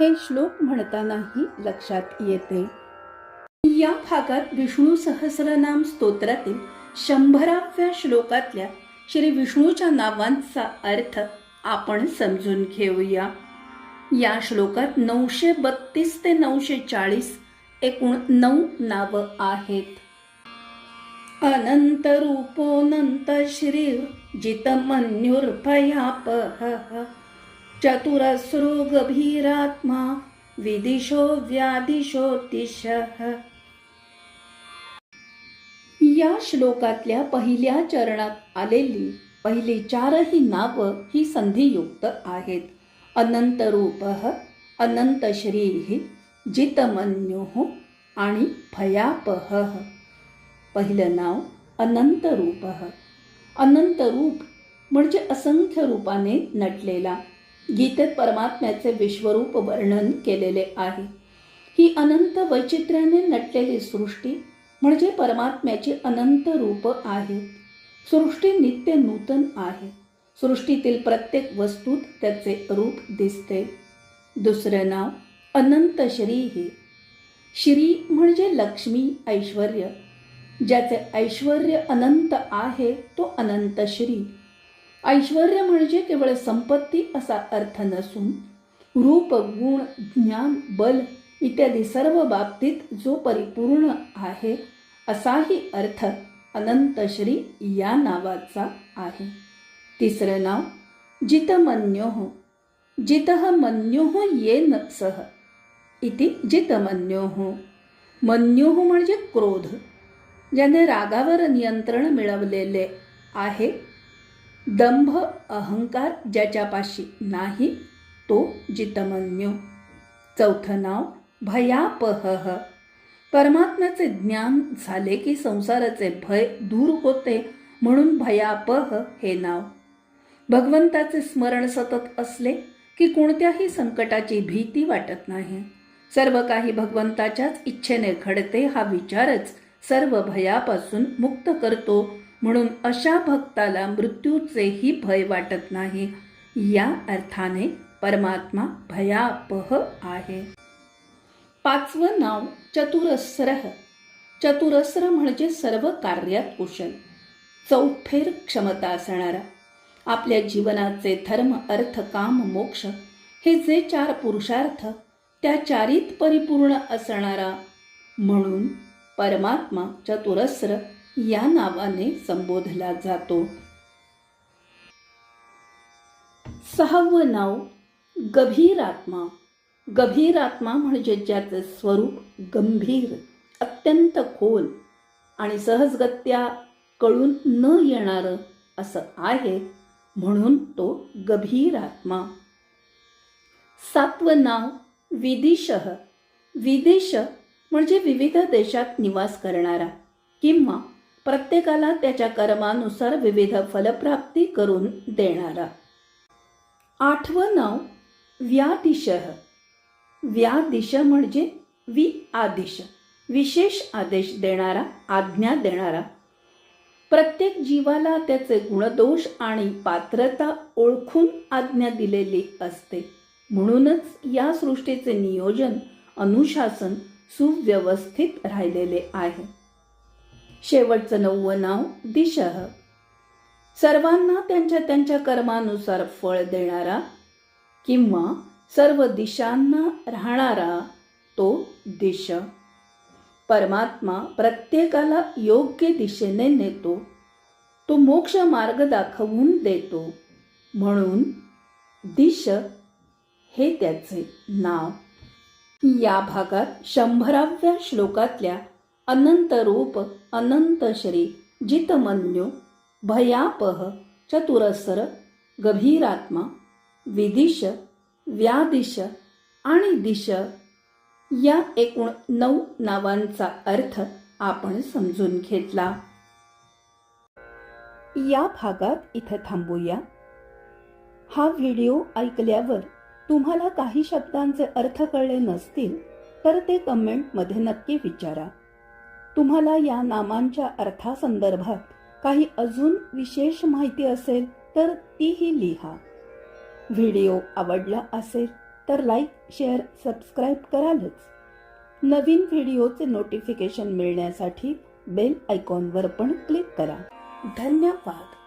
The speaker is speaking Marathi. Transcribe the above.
हे श्लोक म्हणतानाही लक्षात येते. या भागात विष्णू सहस्रनाम स्तोत्रातील शंभराव्या श्लोकातल्या श्री विष्णूच्या नावांचा अर्थ आपण समजून घेऊया. या श्लोकात नऊशे बत्तीस ते नऊशे चाळीस एकूण नऊ नावं आहेत. अनंत रूपोनंत श्री जितमन्युर्भयापह चतुरस्रो गभीरात्मा विदिशो व्यादिशो या श्लोकातल्या पहिल्या चरणात आलेली पहिली चारही नावं ही संधियुक्त आहेत. अनंत रूप अनंत श्री जितमन्यु आणि भयापह पहिलं नाव अनंत रूप अनंत रूप म्हणजे असंख्य रूपाने नटलेला गीतेत परमात्म्याचे विश्वरूप वर्णन केलेले आहे. ही अनंत वैचित्र्याने नटलेली सृष्टी म्हणजे परमात्म्याची अनंत रूप आहे. सृष्टी नित्य नूतन आहे. सृष्टीतील प्रत्येक वस्तूत त्याचे रूप दिसते. दुसरं नाव अनंत श्री हे. श्री म्हणजे लक्ष्मी ऐश्वर ज्याचे ऐश्वर अनंत आहे तो अनंत श्री. ऐश्वर म्हणजे केवळ संपत्ती असा अर्थ नसून रूप गुण ज्ञान बल इत्यादी सर्व बाबतीत जो परिपूर्ण आहे असाही अर्थ अनंतश्री या नावाचा आहे. तिसरं नाव जितमन्योः जितः मन्योः येन सह. इति जितमन्योः मन्योः म्हणजे क्रोध ज्याने रागावर नियंत्रण मिळवलेले आहे. दंभ अहंकार ज्याच्यापाशी नाही तो जितमन्यू. चौथं नाव भयापह परमात्म्याचे ज्ञान झाले की संसाराचे भय दूर होते म्हणून भयापह हे नाव. भगवंताचे स्मरण सतत असले की कोणत्याही संकटाची भीती वाटत नाही. सर्व काही भगवंताच्याच इच्छेने घडते हा विचारच सर्व भयापासून मुक्त करतो म्हणून अशा भक्ताला मृत्यूचेही भय वाटत नाही. या अर्थाने परमात्मा भयापह आहे. पाचवं नाव चतुरस्र. चतुरस्र म्हणजे सर्व कार्यात कुशल चौफेर क्षमता असणारा. आपल्या जीवनाचे धर्म अर्थ काम मोक्ष हे जे चार पुरुषार्थ त्या चारीत परिपूर्ण असणारा. म्हणून परमात्मा चतुरस्र या नावाने संबोधला जातो. सहावं नाव गभीर आत्मा. गभीर आत्मा म्हणजे ज्याचं स्वरूप गंभीर अत्यंत खोल आणि सहजगत्या कळून न येणारं असं आहे म्हणून तो गभीर आत्मा. सातवं नाव विदिशः. विदेश म्हणजे विविध देशात निवास करणारा किंवा प्रत्येकाला त्याच्या कर्मानुसार विविध फलप्राप्ती करून देणारा. आठवं नाव व्यादिशः. व्यादिश म्हणजे वि आदिश विशेष आदेश देणारा आज्ञा देणारा. प्रत्येक जीवाला त्याचे गुणदोष आणि पात्रता ओळखून आज्ञा दिलेली असते. म्हणूनच या सृष्टीचे नियोजन अनुशासन सुव्यवस्थित राहिलेले आहे. शेवटचं नववं नाव दिशह. सर्वांना त्यांच्या त्यांच्या कर्मानुसार फळ देणारा किंवा सर्व दिशांना राहणारा तो दिश परमात्मा प्रत्येकाला योग्य दिशेने नेतो. तो मोक्ष मार्ग दाखवून देतो. म्हणून दिश हे त्याचे नाव. या भागात शंभराव्या श्लोकातल्या अनंत रूप अनंत श्री जितमन्यू भयापह चतुरसर गभीरात्मा विदिश व्यादिश आणि दिश. या एकूण नऊ नावांचा अर्थ आपण समजून घेतला. या भागात इथं थांबूया. हा व्हिडिओ ऐकल्यावर तुम्हाला काही शब्दांचे अर्थ कळले नसतील तर ते कमेंटमध्ये नक्की विचारा. तुम्हाला या नामांच्या अर्थासंदर्भात काही अजून विशेष माहिती असेल तर तीही लिहा. व्हिडिओ आवडला असेल तर लाईक शेअर सबस्क्राईब करालच. नवीन व्हिडिओचे नोटिफिकेशन मिळण्यासाठी बेल आयकॉनवर पण क्लिक करा. धन्यवाद.